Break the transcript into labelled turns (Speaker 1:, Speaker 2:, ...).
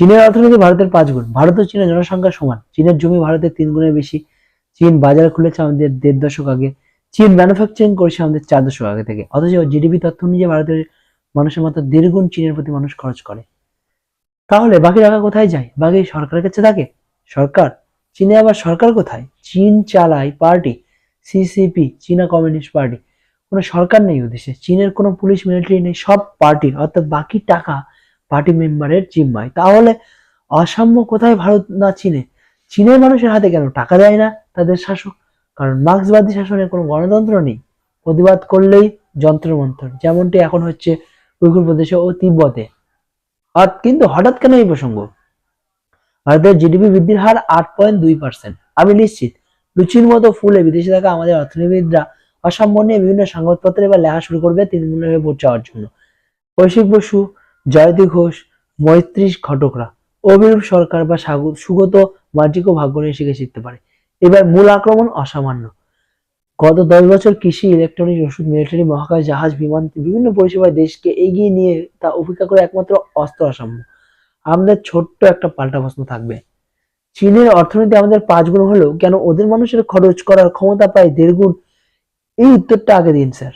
Speaker 1: চীনের অর্থনীতি ভারতের পাঁচ গুণ, ভারত ও চীনের জনসংখ্যা সমান। চীনের জমি ভারতের তিন গুণের বেশি। চীন বাজার খুলেছে আমাদের দেড় দশক আগে। চীন ম্যানুফ্যাকচারিং করেছে আমাদের চার দশক আগে থেকে। অথচ জিডিপি তথ্য অনুযায়ী ভারতের মানুষের মাত্র দেড় গুণ চীনের প্রতি মানুষ খরচ করে। তাহলে বাকি টাকা কোথায় যায়? বাকি সরকারের কাছে থাকে? সরকার? চীনে আবার সরকার কোথায়? চীন চালায় পার্টি সিসিপি চীনা কমিউনিস্ট পার্টি। কোনো সরকার নেই ওদেশে। চীনের কোনো পুলিশ মিলিটারি নেই, সব পার্টির। অর্থাৎ বাকি টাকা পার্টি মেম্বারের জিম্মায়। তাহলে অসাম্য কোথায় ভারত না চীনে? চীনের মানুষের হাতে কেন টাকা দেয় না তাদের শাসক? কারণ মার্ক্সবাদী শাসনে কোনো গণতন্ত্র নেই। প্রতিবাদ করলেই যন্ত্রমন্ত্র যেমনটি এখন হচ্ছে উইঘুর প্রদেশে ও তিব্বতে। কিন্তু হঠাৎ কেন এই প্রসঙ্গ? ভারতের জিডিপি বৃদ্ধির হার আট পয়েন্ট দুই পার্সেন্ট আমি নিশ্চিত, লুচির মতো ফুলে বিদেশে থাকা আমাদের অর্থনীতিবিদরা অসাম্য নিয়ে বিভিন্ন সংবাদপত্রে বা লেখা শুরু করবে তৃণমূলে ভোট চাওয়ার জন্য। কৌশিক বসু জয়তী ঘোষ মৈত্রী ঘটকরা। অভিরূপ সরকার বা সাগু- সুগত মার্জিকও ভাগ্য নিয়ে শিখে শিখতে পারে। এবার মূল আক্রমণ অসামান্য। গত দশ বছর কৃষি, ইলেকট্রনিক, ওষুধ, মিলিটারি, মহাকাশ, জাহাজ, বিমান, বিভিন্ন পরিষেবায় দেশকে এগিয়ে নিয়ে তা উপেক্ষা করে একমাত্র অস্ত্র অসাম্য। আমাদের ছোট্ট একটা পাল্টা প্রশ্ন থাকবে। চীনের অর্থনীতি আমাদের পাঁচ গুণ হলেও কেন ওদের মানুষের খরচ করার ক্ষমতা প্রায় দেড় গুণ? এই উত্তরটা আগে দিন, স্যার।